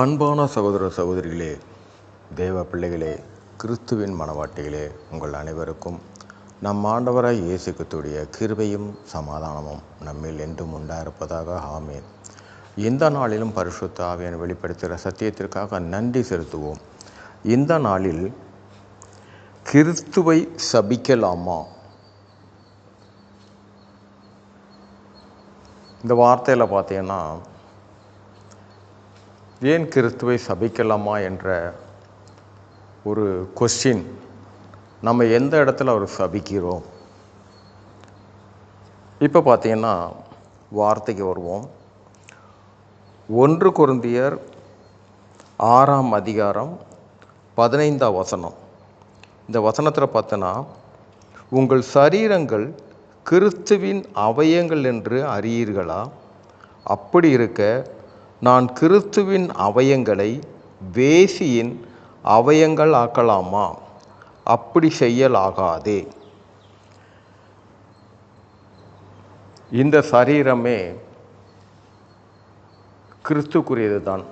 அன்பான சகோதர சகோதரிகளே தேவ பிள்ளைகளே கிறிஸ்துவின் மனவாட்டிகளே உங்கள் அனைவருக்கும் நம் ஆண்டவராய் இயேசு கிறிஸ்துவுடைய கிருபையும் சமாதானமும் நம்மில் என்றும் உண்டாயிருப்பதாக ஆமேன். இந்த நாளிலும் பரிசுத்த ஆவியன் வெளிப்படுத்துகிற சத்தியத்திற்காக நன்றி செலுத்துவோம். இந்த நாளில் கிறிஸ்துவை சபிக்கலாமா? இந்த வார்த்தையில் பார்த்தீங்கன்னா ஏன் கிறிஸ்துவை சபிக்கலாமா என்ற ஒரு கொஸ்டின் நம்ம எந்த இடத்துல அவர் சபிக்கிறோம்? இப்போ பார்த்தீங்கன்னா வார்த்தைக்கு வருவோம். ஒன்று குருந்தியர் ஆறாம் அதிகாரம் பதினைந்தாம் வசனம். இந்த வசனத்தில் பார்த்தோன்னா உங்கள் சரீரங்கள் கிறிஸ்துவின் அவயங்கள் என்று அறியீர்களா? அப்படி இருக்க நான் கிறிஸ்துவின் அவயங்களை வேசியின் அவயங்கள் ஆக்கலாமா அப்படி செய்யலாகாதே. இந்த சரீரமே கிறிஸ்துக்குரியது தான்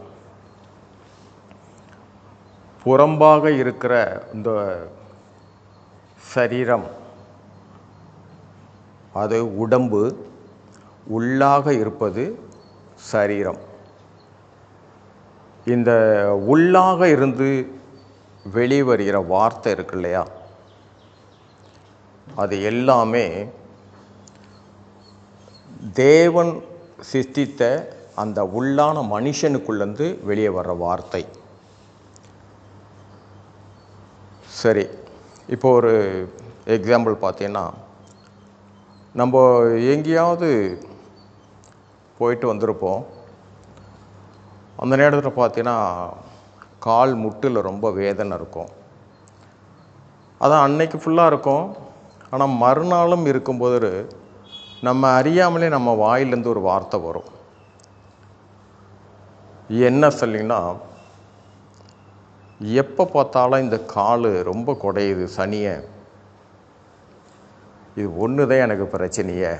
புறம்பாக இருக்கிற இந்த சரீரம் அது உடம்பு உள்ளாக இருப்பது சரீரம். இந்த உள்ளாக இருந்து வெளிவருகிற வார்த்தை இருக்கு இல்லையா? அது எல்லாமே தேவன் சிஸ்தித்த அந்த உள்ளான மனுஷனுக்குள்ளேருந்து வெளியே வர்ற வார்த்தை. சரி இப்போ ஒரு எக்ஸாம்பிள் பார்த்தீங்கன்னா நம்ம எங்கேயாவது போயிட்டு வந்திருப்போம். அந்த நேரத்தில் பார்த்தீங்கன்னா கால் முட்டில் ரொம்ப வேதனை இருக்கும். அதான் அன்னைக்கு ஃபுல்லாக இருக்கும். ஆனால் மறுநாளும் இருக்கும்போது நம்ம அறியாமலே நம்ம வாயிலேருந்து ஒரு வார்த்தை வரும். என்ன சொல்லிங்கன்னா எப்போ பார்த்தாலும் இந்த கால் ரொம்ப குடையுது சனியை. இது ஒன்று தான் எனக்கு பிரச்சனையே.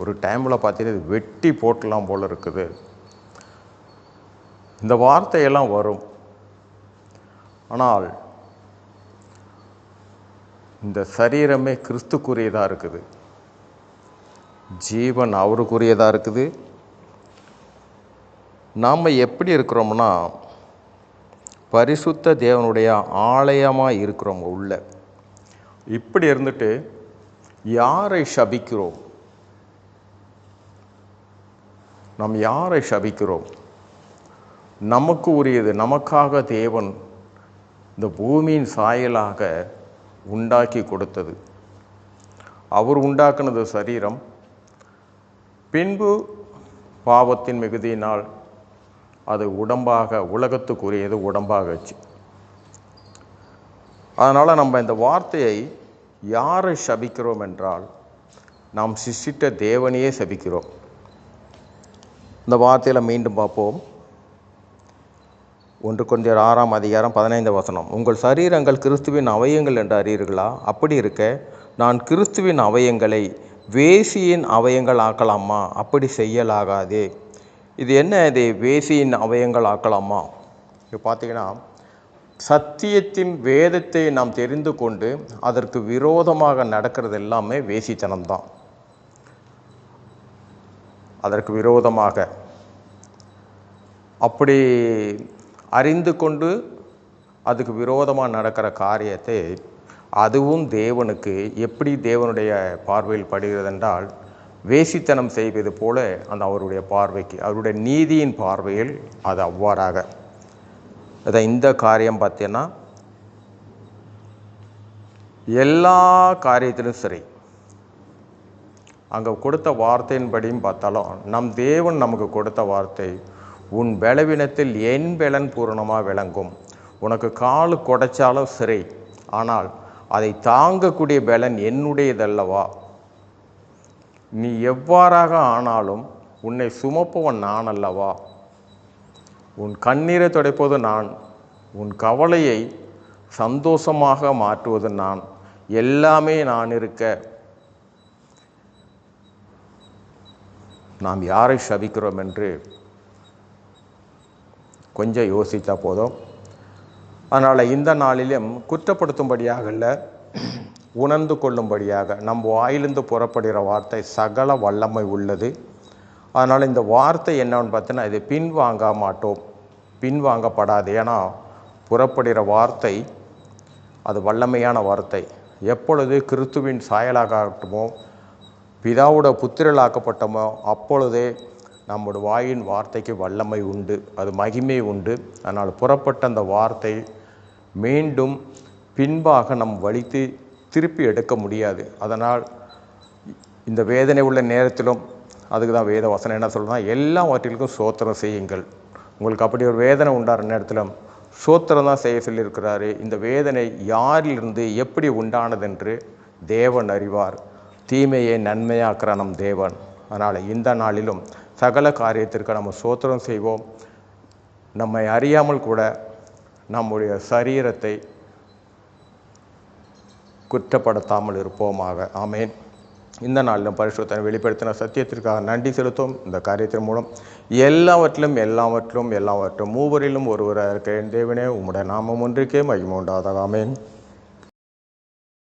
ஒரு டைமில் பார்த்தீங்கன்னா இது வெட்டி போட்டலாம் போல் இருக்குது. இந்த வார்த்தையெல்லாம் வரும். ஆனால் இந்த சரீரமே கிறிஸ்துக்குரியதாக இருக்குது. ஜீவன் அவருக்குரியதாக இருக்குது. நாம் எப்படி இருக்கிறோம்னா பரிசுத்த தேவனுடைய ஆலயமாக இருக்கிறோம் உள்ள. இப்படி இருந்துட்டு யாரை சபிக்கிறோம்? நாம் யாரை சபிக்கிறோம்? நமக்கு உரியது நமக்காக தேவன் இந்த பூமியின் சாயலாக உண்டாக்கி கொடுத்தது. அவர் உண்டாக்குனது சரீரம். பின்பு பாவத்தின் மிகுதியினால் அது உடம்பாக உலகத்துக்குரியது உடம்பாகச்சு. அதனால் நம்ம இந்த வார்த்தையை யாரை சபிக்கிறோம் என்றால் நாம் சிஷ்டித்த தேவனையே சபிக்கிறோம். இந்த வார்த்தையில் மீண்டும் பார்ப்போம். ஒன்று கொஞ்சம் ஆறாம் அதிகாரம் பதினைந்து வசனம். உங்கள் சரீரங்கள் கிறிஸ்துவின் அவயங்கள் என்று அறியீர்களா? அப்படி இருக்க நான் கிறிஸ்துவின் அவயங்களை வேசியின் அவயங்கள் ஆக்கலாமா? அப்படி செய்யலாகாதே. இது என்ன இது? வேசியின் அவயங்கள் ஆக்கலாமா? இப்போ பார்த்தீங்கன்னா சத்தியத்தின் வேதத்தை நாம் தெரிந்து கொண்டு அதற்கு விரோதமாக நடக்கிறது எல்லாமே வேசித்தனம்தான் அதற்கு விரோதமாக. அப்படி அறிந்து கொண்டு அதுக்கு விரோதமாக நடக்கிற காரியத்தை அதுவும் தேவனுக்கு எப்படி தேவனுடைய பார்வையில் படுகிறதென்றால் வேசித்தனம் செய்வது போல அந்த அவருடைய பார்வைக்கு அவருடைய நீதியின் பார்வையில் அது அவ்வாறாக. அதை இந்த காரியம் பார்த்தீங்கன்னா எல்லா காரியத்திலும் சரி. அங்கே கொடுத்த வார்த்தையின்படியும் பார்த்தாலும் நம் தேவன் நமக்கு கொடுத்த வார்த்தை உன் பலவீனத்தில் என் பலன் பூரணமாக விளங்கும். உனக்கு கால் குடைச்சாலும் சரி ஆனால் அதை தாங்கக்கூடிய பலன் என்னுடையதல்லவா? நீ எவ்வாறாக ஆனாலும் உன்னை சுமப்பவன் நான் அல்லவா உன் கண்ணீரை துடைப்பது நான் உன் கவலையை சந்தோஷமாக மாற்றுவது நான் எல்லாமே நான் இருக்க. நாம் யாரை சபிக்கிறோம் என்று கொஞ்சம் யோசித்தா போதும். அதனால் இந்த நாளிலும் குற்றப்படுத்தும்படியாக இல்லை உணர்ந்து கொள்ளும்படியாக நம் வாயிலிருந்து புறப்படுகிற வார்த்தை சகல வல்லமை உள்ளது. அதனால் இந்த வார்த்தை என்னன்னு பார்த்தீங்கன்னா இது பின்வாங்க மாட்டோம் பின்வாங்கப்படாது. ஏன்னா புறப்படுகிற வார்த்தை அது வல்லமையான வார்த்தை. எப்பொழுது கிறிஸ்துவின் சாயலாகட்டுமோ பிதாவோட புத்திரலாக்கப்பட்டோமோ அப்பொழுதே நம்முடைய வாயின் வார்த்தைக்கு வல்லமை உண்டு அது மகிமை உண்டு. அதனால் புறப்பட்ட அந்த வார்த்தை மீண்டும் பின்பாக நம் வலித்து திருப்பி எடுக்க முடியாது. அதனால் இந்த வேதனை உள்ள நேரத்திலும் அதுக்கு தான் வேத வசனம் என்ன சொல்றதுன்னா எல்லாவற்றிற்கும் சோத்திரம் செய்யுங்கள். உங்களுக்கு அப்படி ஒரு வேதனை உண்டாகிற நேரத்திலும் சோத்திரம் தான் செய்ய சொல்லியிருக்கிறாரு. இந்த வேதனை யாரிலிருந்து எப்படி உண்டானதென்று தேவன் அறிவார். தீமையை நன்மையாக்குற நம் தேவன். அதனால் இந்த நாளிலும் சகல காரியத்திற்கு நம்ம சோத்திரம் செய்வோம். நம்மை அறியாமல் கூட நம்முடைய சரீரத்தை குற்றப்படுத்தாமல் இருப்போமாக. ஆமேன். இந்த நாளிலும் பரிசுத்தனை வெளிப்படுத்தின சத்தியத்திற்காக நன்றி செலுத்தும் இந்த காரியத்தின் மூலம். எல்லாவற்றிலும் எல்லாவற்றிலும் எல்லாவற்றும் மூவரிலும் ஒருவராக இருக்க என் தேவனே உம்முடைய நாமம் ஒன்றுக்கே மகிமுண்டாதாக ஆமேன்.